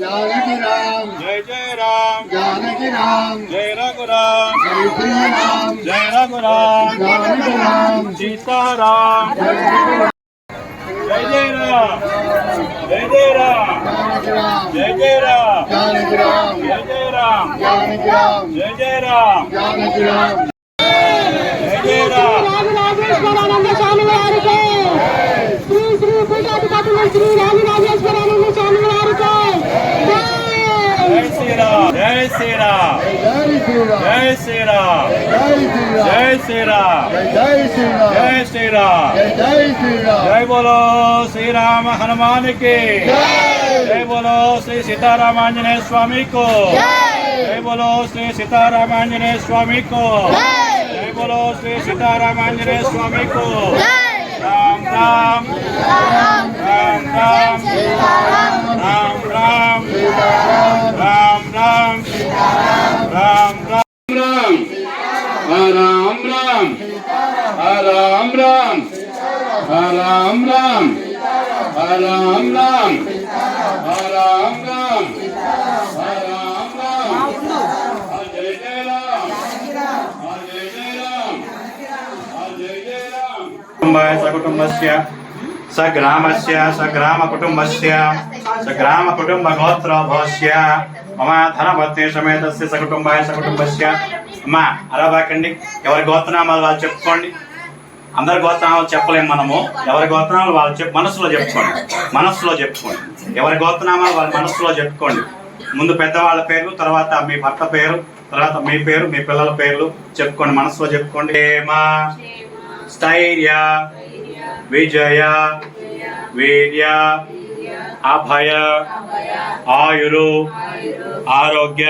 जानकी राम जय जय राम जानकी राम जय रघुराम जय श्री राम जय रघुराम जानकी राम सीता राम जय जय राम जय जय राम जय जय राम जानकी राम जय जय राम जानकी राम जय जय राम जानकी राम जय जय राम राजेश्वर आनंद स्वामी हरि के श्री श्री पूजा श्री राम राम జై శ్రీరామ్. జై శ్రీరామ్. జై శ్రీరామ్. జై శ్రీరామ్. జై శ్రీరామ్ జై జై శ్రీరామ్ జై శ్రీరామ్ బోలో శ్రీరామ హనుమానికి. జై బోలో శ్రీ సీతారామాంజనేయ స్వామికు. జై బోలో శ్రీ సీతారామాంజనేయ స్వామికు. జై బోలో శ్రీ సీతారామాంజనేయ స్వామికు. రామ్ రామ్ రామ్ రామ్. రామ్ రామ్. కుటుంబాయ సకుటుంబస్య సగ్రామస్య గ్రామ కుటుంబస్య సగ్రామ కుటుంబ గోత్రోభవస్య మమ ధనపత్ని సమేతస్య సకుటుంబాయ సకుటుంబస్య. అమ్మా అరబాకండి ఎవరి గోత్రనామాలు వాళ్ళు చెప్పుకోండి. అందరి గోత్రనామాలు చెప్పలేము మనము. ఎవరి గోత్రనామాలు వాళ్ళు చెప్పు మనసులో చెప్పుకోండి. మనసులో చెప్పుకోండి. ఎవరి గోత్రనామాలు వాళ్ళ మనసులో చెప్పుకోండి. ముందు పెద్దవాళ్ళ పేర్లు తర్వాత మీ భర్త పేరు తర్వాత మీ పేరు మీ పిల్లల పేర్లు చెప్పుకోండి. మనసులో చెప్పుకోండి. ఏమా స్థైర్య విజయ వీర్య అభయ ఆయురు ఆరోగ్య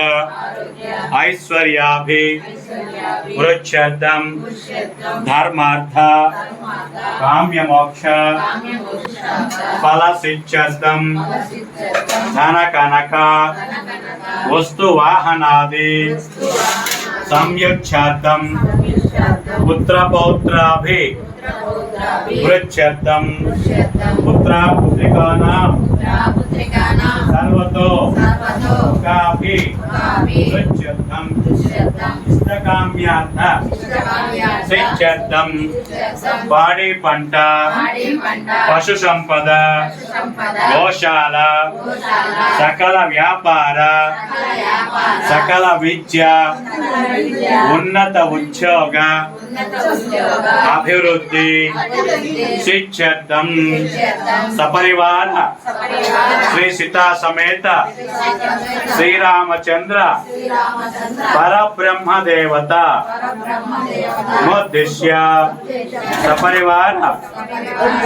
ఐశ్వర్యాభి వృక్షర్థం ధర్మార్థ కామ్యమోక్ష ఫలసిచ్చర్థం ధన కనక వస్తు సంయచ్ఛాద్దం పుత్రపౌత్రాభి పృచ్ఛద్దం పుత్ర పుత్రికానాం సర్వతో కాపి పృచ్ఛద్దం సిద్ధ్యర్థం పాడి పంట పశు సంపద గోశాల. సకల వ్యాపార. సకల విద్య. ఉన్నత ఉద్యోగ. అభివృద్ధి. సిద్ధ్యర్థం సపరివార. శ్రీ సీతా సమేత శ్రీరామచంద్ర. పరబ్రహ్మ దేవత నోద్దిశ్య సపరివార.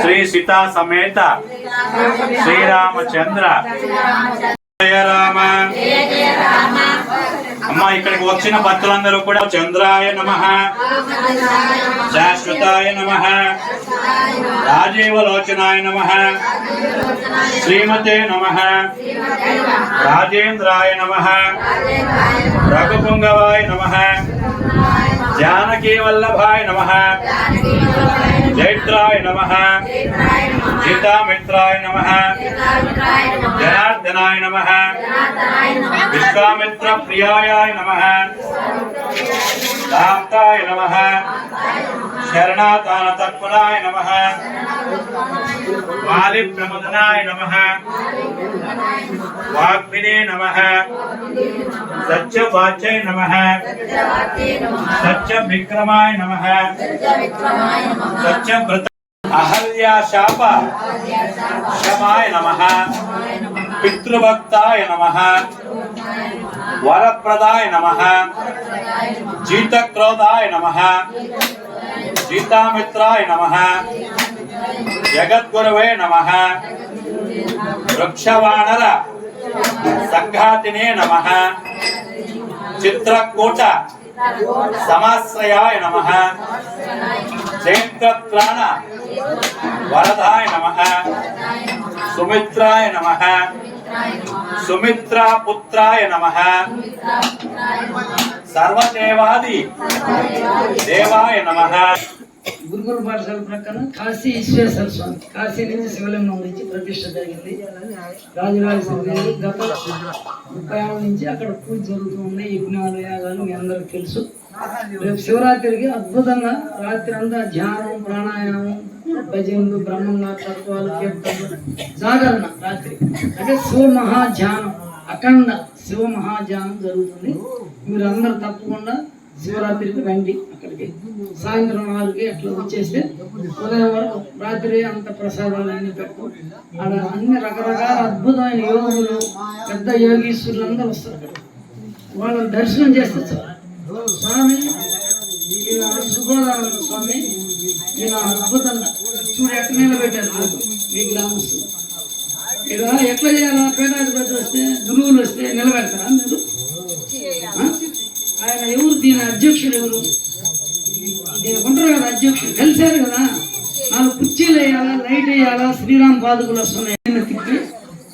శ్రీ సీతా సమేత. శ్రీరామచంద్ర జయ రామ. అమ్మ ఇక్కడికి వచ్చిన భక్తులందరూ కూడా చంద్రాయ నమ శాశ్వతాయ నమ రాజీవలోచనాయ నమ శ్రీమతే నమ రాజేంద్రాయ నమ రఘుపుంగవాయ నమ జానకీ వల్లభాయ నమ జైత్రాయ నమ గీతామిత్రాయ నమ జనార్దనాయ నమ विश्वामित्र प्रियाय नमः। दाताय नमः। शरणातान तत्पराय नमः। वाली प्रमदनाय नमः। वाग्भिने नमः। सच्च वाच्य नमः। सच्च विक्रमाय नमः। सच्च अहल्या शाप शमाय नमः। పితృభక్తాయ నమ. వరప్రదాయ నమ. జీతక్రోధాయ నమ. జీతామిత్రాయ నమ. జగద్గురవే నమ. వృక్షవాణర సంఘాతినే నమ. చిత్రకూట సమాశ్రయాయ నమ. క్షేత్రత్రాణ వరదాయ నమ. సుమిత్రాయ నమ. సుమిత్రాపుత్రాయ నమ. సర్వదేవాది దేవాయ నమ. గురుగుల పాఠశాల ప్రక్కన కాశీ ఈశ్వేశ్వర స్వామి కాశీ నుంచి శివలింగం నుంచి ప్రతిష్ట జరిగింది. రాజరాజేశ్వరి గత ముప్పై ఆరు నుంచి అక్కడ పూజ జరుగుతుంది యజ్ఞాలు యాగాలు మీ అందరికి తెలుసు. రేపు శివరాత్రికి అద్భుతంగా రాత్రి అంతా ధ్యానం ప్రాణాయామం భజనలు బ్రహ్మంగా తత్వాలు కీర్తనలు జాగరణ రాత్రి. అంటే శివ మహాధ్యానం అఖండ శివ మహాధ్యానం జరుగుతుంది. మీరు అందరు తప్పకుండా శివరాత్రికి రండి అక్కడికి. సాయంత్రం ఆరుకి అట్లా వచ్చేస్తే ఉదయం వరకు రాత్రి అంత ప్రసాదాలు అన్ని పెట్టు. అక్కడ అన్ని రకరకాల అద్భుతమైన యోగులు పెద్ద యోగీశ్వరులు అందరూ వస్తారు అక్కడ. వాళ్ళని దర్శనం చేస్తారు స్వామి ఈయన సుబ్బోధానంద స్వామి ఈయన అద్భుతంగా చూడు ఎక్కడ నిలబెట్టారు మీ గ్రామస్తులు. ఇలా ఎట్లా చేయాలా పేదాధిపతి వస్తే గురువులు వస్తే నిలబెడతారా మీరు? ఆయన ఎవరు? దీని అధ్యక్షుడు ఎవరు? దీనికి ఉంటారు కదా అధ్యక్షుడు. కలిశారు కదా? నాలుగు కుర్చీలు వేయాలా లైట్ వేయాలా? శ్రీరామ్ పాదుకులు వస్తున్నాయి. తిప్పి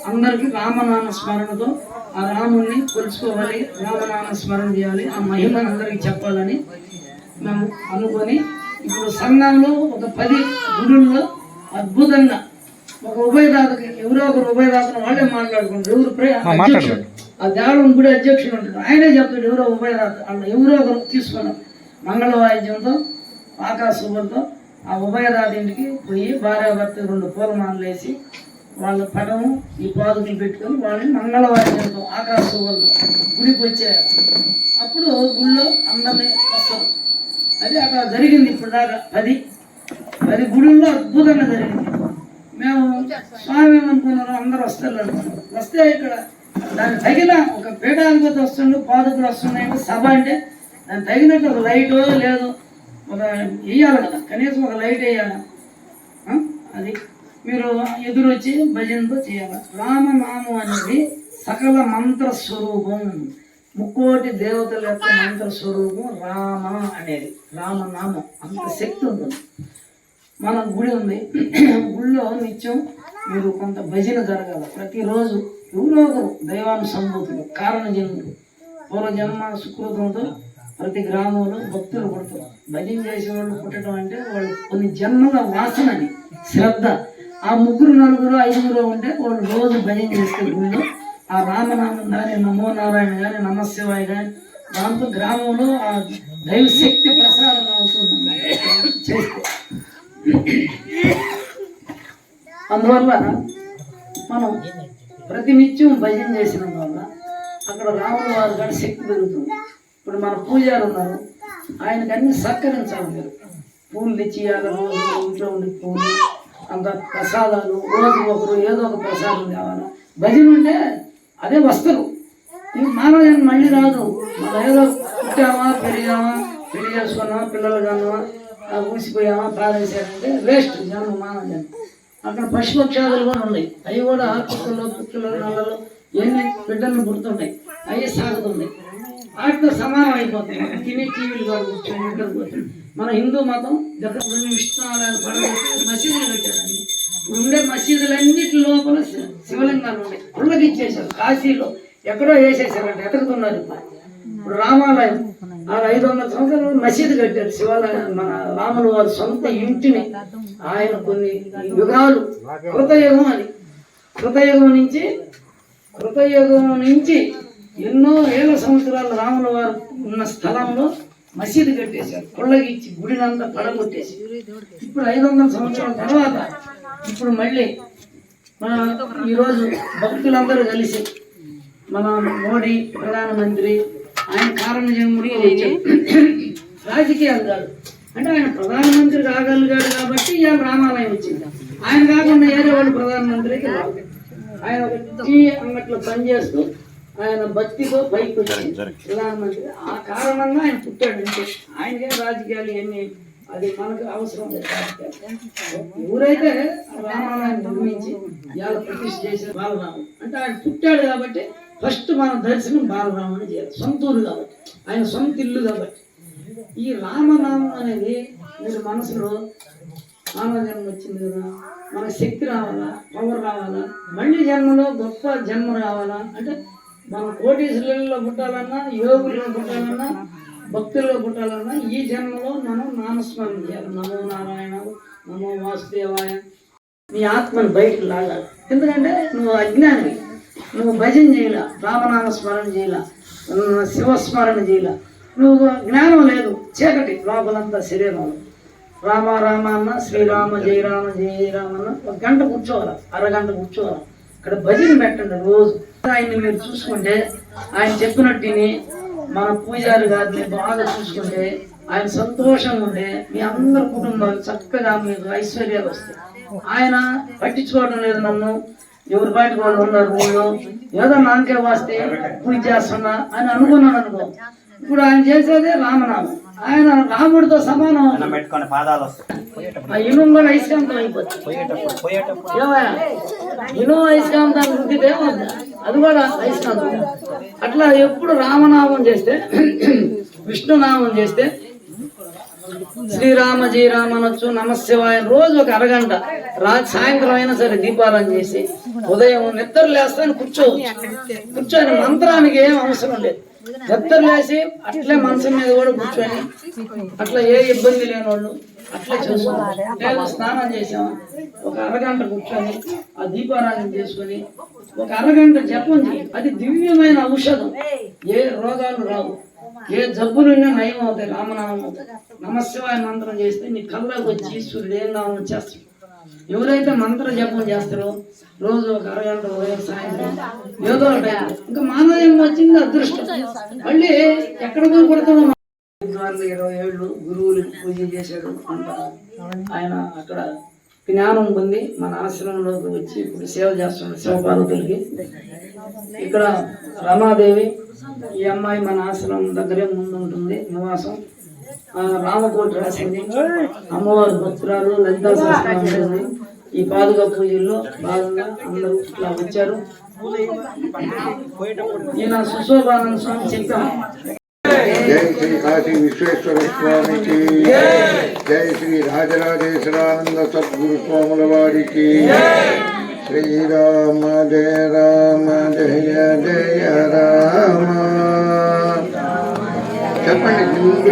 అందరికి రామనామ స్మరణతో ఆ రాముణ్ణి కొలుచుకోవాలి రామనామ స్మరణ చేయాలి ఆ మహిమను అందరికీ చెప్పాలని అనుకొని ఇప్పుడు సంఘంలో ఒక పది గుడుల్లో అద్భుతంగా ఒక ఉభయదాతకి ఎవరో ఒకరు ఉభయదాతను వాళ్ళే మాట్లాడుకుంటారు. ఎవరు ఆ దేవాలయం గుడి అధ్యక్షుడు ఉంటాడు. ఆయనే చెప్తాడు ఎవరో ఉభయదాత అలా ఎవరో ఒకరు తీసుకున్నాం మంగళ వాయిద్యంతో ఆకాశంతో ఆ ఉభయదాత ఇంటికి పోయి భార్యాభర్త రెండు పూలమాలలు వేసి వాళ్ళ పటము ఈ పాదుకులు పెట్టుకొని వాళ్ళని మంగళ వాయిద్యంతో ఆకాశంతో గుడికి వచ్చారు అప్పుడు గుళ్ళో అందరినీ వస్తాం. అది అక్కడ జరిగింది ఇప్పుడు దాకా పది పది గుడుల్లో అద్భుతంగా జరిగింది. మేము స్వామి ఏమనుకున్నారు అందరూ వస్తారు అనుకున్నాం వస్తే ఇక్కడ దానికి తగిన ఒక పీఠాధిపతి వస్తుండు పాదుకులు వస్తున్నాయంటే సభ అంటే దానికి తగినట్టు ఒక లైట్ లేదు ఒక వేయాలి కదా కనీసం ఒక లైట్ వేయాలి. అది మీరు ఎదురొచ్చి భజనతో చేయాలి. రామనామం అనేది సకల మంత్ర స్వరూపం. ముక్కోటి దేవతల యొక్క మంత్ర స్వరూపం రామ అనేది. రామనామం అంత శక్తి ఉంటుంది. మన గుడి ఉంది. గుడిలో నిత్యం మీరు కొంత భజన జరగాల. ప్రతిరోజు ఎవరో ఒకరు దైవానుసంభూతులు కారణ జన్ములు పూర్వజన్మ సుకృతంతో ప్రతి గ్రామంలో భక్తులు పుడతారు. భజన చేసేవాళ్ళు పుట్టడం అంటే వాళ్ళు కొన్ని జన్మల వాసనని శ్రద్ధ. ఆ ముగ్గురు నలుగురు ఐదుగురు ఉంటే వాళ్ళు రోజు భజన చేస్తే గుడిలో ఆ రామనామం కానీ నమో నారాయణ కానీ నమశివాయ కానీ దాంతో గ్రామంలో ఆ దైవశక్తి ప్రసారం అవుతుంది. చేస్తే అందువల్ల మనం ప్రతినిత్యం భజన చేసిన వల్ల అక్కడ రాముల వారి కానీ శక్తి పెరుగుతుంది. ఇప్పుడు మన పూజారు ఉన్నారు ఆయనకి అన్ని సహకరించాలి మీరు. పూలు తెచ్చియాలి రోజు ఇంట్లో ఉండి పూలు అంత ప్రసాదాలు రోజు ఒకరు ఏదో ఒక ప్రసాదం కావాలి. భజన ఉంటే అదే వస్తారు ఈ మానవ జన్మ మళ్ళీ రాదు. ఏదో పుట్టామా పెరిగామా పెళ్ళి చేసుకున్నామా పిల్లలు కన్నామా ఊసిపోయామా పారేసారంటే వేస్ట్ జన్మ మానవ జన్మ. అక్కడ పశుపక్షాదులు కూడా ఉన్నాయి. అవి కూడా కుక్కలు కుక్కలు నల్లలు ఎన్ని బిడ్డలు పుడుతున్నాయి అవి సాగుతున్నాయి వాటితో సమానం అయిపోతాయి. మనం తినే టీవీలు కూడా కూర్చొని మన హిందూ మతం దగ్గర విష్ణు ఆలయాలు పడగొట్టి మసీదులు పెట్టారండి ఉండే మసీదులన్నిటి లోపల శివలింగాలు ఉన్నాయి పుల్లకి ఇచ్చేసారు కాశీలో ఎక్కడో వేసేసారంట ఎతకుతున్నారు ఇప్పుడు ఇప్పుడు రామాలయం ఆ ఐదు వందల సంవత్సరాలు మసీదు కట్టారు. శివాలయం మన రాములు వారి సొంత ఇంటిని. ఆయన కొన్ని యుగాలు. కృతయుగం అని కృతయుగం నుంచి కృతయుగం నుంచి ఎన్నో వేల సంవత్సరాలు రాముల వారు ఉన్న స్థలంలో మసీదు కట్టేశారు. కొల్లగిచ్చి గుడినంతా పడగొట్టేసి ఇప్పుడు ఐదు వందల సంవత్సరాల తర్వాత ఇప్పుడు మళ్ళీ మన ఈరోజు భక్తులందరూ కలిసి మన మోడీ ప్రధానమంత్రి ఆయన కారణ జన్ముడి రాజకీయాలు కాదు. అంటే ఆయన ప్రధానమంత్రి కాగలిగాడు కాబట్టి ఇవాళ రామాలయం వచ్చింది. ఆయన కాకుండా వేరే వాళ్ళు ప్రధానమంత్రికి ఆయన ఒక టీ అంగట్లో పనిచేస్తూ ఆయన భక్తితో పైకి వచ్చాడు ప్రధానమంత్రి ఆ కారణంగా ఆయన పుట్టాడు. అంటే ఆయనకే రాజకీయాలు ఎన్ని అది మనకు అవసరం. ఎవరైతే రామాలయం నిర్మించి ఇవాళ ప్రతిష్ఠ చేసిన బాలరాము అంటే ఆయన పుట్టాడు కాబట్టి ఫస్ట్ మన దర్శనం బాలరాముని చేయాలి. సొంత ఊరు కాబట్టి. ఆయన సొంత ఇల్లు కాబట్టి. ఈ రామనామం అనేది మీరు మనసులో మానవ జన్మ వచ్చింది కదా మనకు శక్తి రావాలా పవర్ రావాలా మళ్ళీ జన్మలో గొప్ప జన్మ రావాలా? అంటే మన కోటీశ్వరులలో పుట్టాలన్నా యోగులలో పుట్టాలన్నా భక్తుల్లో పుట్టాలన్నా ఈ జన్మలో మనం నామస్మరణ చేయాలి నమో నారాయణ నమో వాసుదేవాయ. నీ ఆత్మను బయటకు లాగాలి. ఎందుకంటే నువ్వు అజ్ఞానివి. నువ్వు భజన చేయాల? రామనామ స్మరణ చేయాల? శివస్మరణ చేయాల? నువ్వు జ్ఞానం లేదు. చీకటి లోపలంతా శరీరంలో. రామ రామ అన్న శ్రీరామ జయ రామ జయ రామ అన్న ఒక గంట కూర్చోవాలి? అరగంట కూర్చోవాలి? ఇక్కడ భజన పెట్టండి రోజు. ఆయన్ని మీరు చూసుకుంటే ఆయన చెప్పినట్టుని మన పూజారి గారిని బాగా చూసుకుంటే ఆయన సంతోషంగా ఉంటే మీ అందరి కుటుంబాలు చక్కగా మీకు ఐశ్వర్యాలు వస్తాయి. ఆయన పట్టించుకోవడం లేదు నన్ను. ఎవరి బయట వాళ్ళు ఉన్నారు ఊళ్ళో. ఏదో నాకే వస్తే పూజ చేస్తున్నా అని అనుకున్నాను అనుకో. ఇప్పుడు ఆయన చేసేదే రామనామం. ఆయన రాముడితో సమానం పెట్టుకుని పాదాలు వస్తాయి. ఆ ఇనుము కూడా అయస్కాంతం అయిపోతుంది? ఇనుము రుద్దితే వద్దా? అది కూడా వైష్ణవం అట్లా ఎప్పుడు రామనామం చేస్తే విష్ణునామం చేస్తే శ్రీరామ జయరామ అనొచ్చు నమశివాయ రోజు ఒక అరగంట రాత్రి సాయంత్రం అయినా సరే దీపాలం చేసి ఉదయం నిద్ర లేస్తాను కూర్చోవచ్చు కూర్చొని మంత్రానికి ఏం అవసరం లేదు. నిద్ర లేసి అట్లే మనసు మీద కూడా కూర్చొని అట్లా ఏ ఇబ్బంది లేని వాళ్ళు అట్లే చేసుకోవాలి. నేను స్నానం చేసాం ఒక అరగంట కూర్చొని ఆ దీపారాధన చేసుకొని ఒక అరగంట జపం అది దివ్యమైన ఔషధం. ఏ రోగాలు రావు. ఏ జబ్బులున్నా నయం అవుతాయి. రామనామం అవుతాయి. నమశివాయ మంత్రం చేస్తే నీ కళ్ళకు వచ్చి సూర్యుడు ఏం నామం చేస్తాడు. ఎవరైతే మంత్ర జపం చేస్తారో రోజు ఒక అరగంట ఉదయం సాయంత్రం. ఏదో ఇంకా మానవం వచ్చింది అదృష్టం. మళ్ళీ ఎక్కడ కొడతామో ఇరవై ఏళ్ళు గురువులు పూజ చేశాడు అంటారు ఆయన అక్కడ జ్ఞానం పొంది మన ఆశ్రమంలోకి వచ్చి ఇప్పుడు సేవ చేస్తున్నాడు శివపార్వతులకి ఇక్కడ రమాదేవి ఈ అమ్మాయి మన ఆశ్రమం దగ్గరే ముందు ఉంటుంది నివాసం రామకోటి రాసింది అమ్మవారి భక్తురాలు లలితా సహస్రం ఉంటుంది. ఈ పాదుక పూజల్లో భాగంగా అందరూ ఇట్లా వచ్చారు. ఈయన సుశోభానంద స్వామి చెప్పాము జై శ్రీ కాశీ విశ్వేశ్వర స్వామికి జై. శ్రీ రాజరాజేశ్వరానంద సద్గురు స్వాముల వారికి శ్రీరామ జయ రామ జయ జయ రామ. చెప్పండి ముందు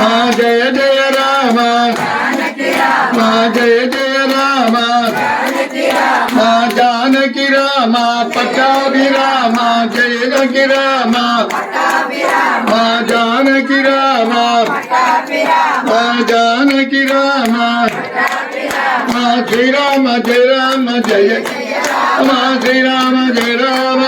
మా జయ జయ రామ. మా జయ జయ రామ. మా జానకి రామ పటాభి రామ జయనకి రామ. మా జానకి రామ. మా జానకి రామ. మా శ్రీరామ జయ రామ జయ. మా శ్రీరామ జయ రామ.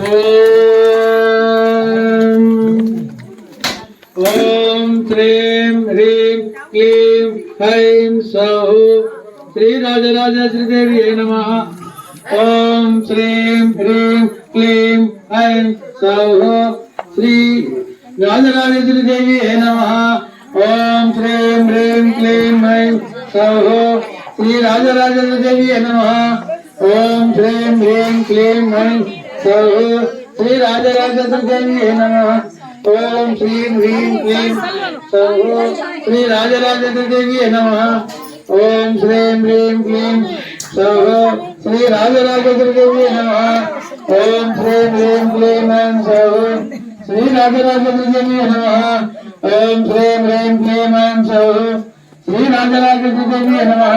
ॐ श्रीं ह्रीं क्लीं ऐं सौः श्रीराजराजेश्वरीदेव्यै नमः ॐ श्रीं ह्रीं क्लीं ऐं सौः श्री राजराजेश्वरीदेव्यै नमः ॐ श्रीं ह्रीं क्लीं ऐं सौः श्रीराजराजेश्वरीदेव्यै नमः ॐ श्रीं ह्रीं क्लीं ऐं నమ ఓం శ్రీం హ్రీం క్లీం ఐం సౌ శ్రీ రాజరాజేశ్వరి దేవి నమ ఓం శ్రీం హ్రీం క్లీం సౌః శ్రీ రాజరాజేశ్వరి నమ ఓం శ్రీం హ్రీం క్లీం సౌః శ్రీ రాజరాజేశ్వరి నమ ఓం శ్రీం హ్రీం క్లీం ఐం సౌః శ్రీ రాజరాజేశ్వరి నమ ఓం